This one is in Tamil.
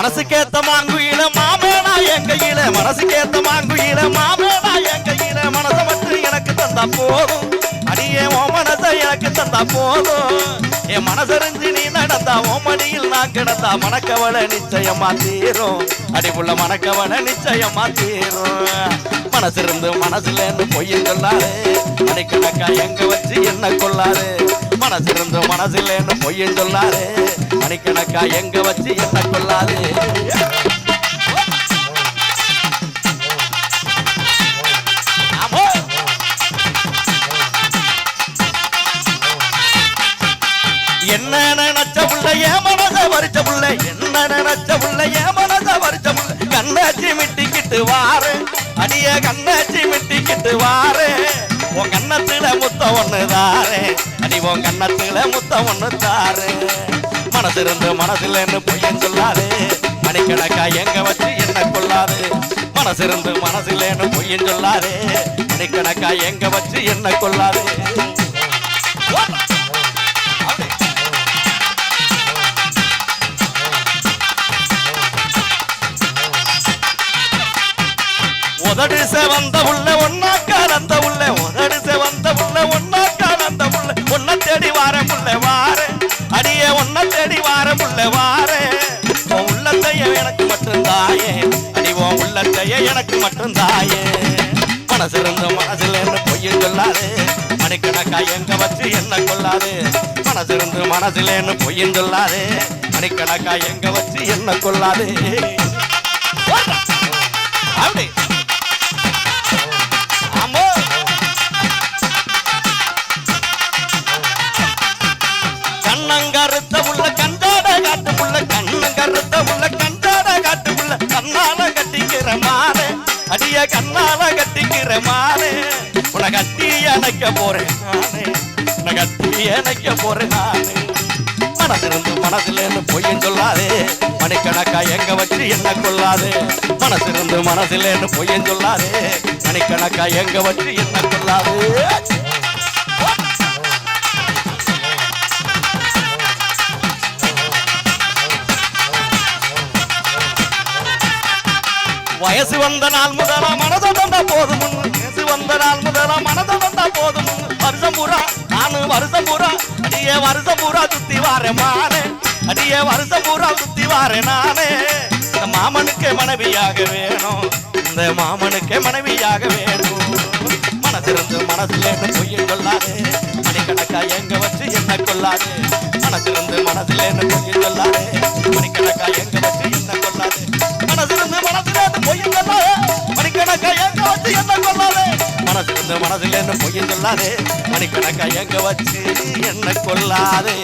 மனசுக்கேத்த மாங்குயில மாமேனா எங்கையில மனசுக்கேத்த மாங்குயில மாமேனா எங்கையில மனச மனசை மட்டும் எனக்கு தந்தா போதும். அடியே ஓ மனசை எனக்கு தந்தா போதும். என் மனசறிஞ்சு நீ நடந்தா ஓ மடியில் நான் கிடந்தா மனக்கவலை நிச்சயமா தீரும். அடிப்புள்ள மனக்கவலை நிச்சயமா தீரும். மனசிருந்து மனசுல இருந்து பொய்யும் சொல்லாரு அடிக்கணக்கா எங்க வச்சு என்ன கொள்ளாரு மனசிருந்து மனசுல பொய்யும் சொல்லாரு மணிக்கணக்கா எங்க வச்சு என்ன கொள்ளாரு என்ன நினைச்ச புள்ள என் மனச வரிச்ச புள்ள. என்ன நினைச்ச புள்ள என் மனச வரிச்ச புள்ள. கண்ணாச்சி மிட்டிக்கிட்டு வாரு. அடிய கண்ணாச்சி மிட்டிக்கிட்டு வாரு. உன் கண்ணத்துல முத்த ஒண்ணு தாரு. அடி உன் கண்ணத்துல முத்த ஒண்ணு தாரு. மனசிருந்து இருந்து பொய்யன் சொல்லாது. மணிக்கணக்கா எங்க வச்சு என்ன கொள்ளாது. மனசிருந்து இருந்து பொய்யன் சொல்லாது. மணிக்கணக்கா எங்க வச்சு என்ன கொள்ளாது. உதடு செவந்த உள்ள ஒன்னா கலந்த உள்ள. உதடு செவந்த உள்ள ஒன்னா கலந்த உள்ள. ஒன்ன தேடி வார முள்ள வார. அடிய ஒன்ன தேடி வார முள்ள வார. உன் உள்ளத்தைய எனக்கு மட்டும் தாயே. அடி உன் உள்ளத்தைய எனக்கு மட்டும் தாயே. மனசு இருந்த என்ன பொய்ய சொல்லாது. மணிக்கணக்கா எங்க வச்சு என்ன கொள்ளாது. மனசு மனசில் என்ன பொய்யும் சொல்லாது. மணிக்கணக்கா எங்க வச்சு என்ன கொள்ளாது. அப்படி அடிய கண்ணால கட்டிக்கிற மாறு உன கட்டி அணைக்க போறேன் நானே. உன கட்டி அணைக்க போறேன் நானே. மனசிருந்து மனசுல இருந்து பொய்யும் சொல்லாதே. மணிக்கணக்கா எங்க வச்சு என்ன கொள்ளாதே? மனசிருந்து மனசுல இருந்து பொய்யும் சொல்லாதே. மணிக்கணக்கா எங்க வச்சு என்ன கொள்ளாதே? வயசு வந்த நாள் முதலா மனதை தந்தா போதும் வயசு வந்த நாள் முதலா மனதை தந்தா போதும் வருஷம் பூரா நானு வருஷம் பூரா அடியே வருஷம் பூரா சுத்தி வாரேன் மானே. அடியே வருஷம் பூரா சுத்தி வாரேன் நானே. இந்த மாமனுக்கு மனைவியாக வேணும். இந்த மாமனுக்கு மனைவியாக வேணும். மனசிருந்து மனசுல என்ன பொய்யும் கொள்ளாது மணிக்கணக்கா எங்க வச்சு என்ன கொள்ளாதே. மனசிருந்து மனசுல என்ன பொய்யும் கொள்ளாது மணிக்கணக்கா எங்க என்ன கொள்ளாது மனசிருந்து மனசுல என்ன பொய்யும் சொல்லாதே. மணிக்கணக்கா எங்க வச்சு என்ன கொள்ளாதே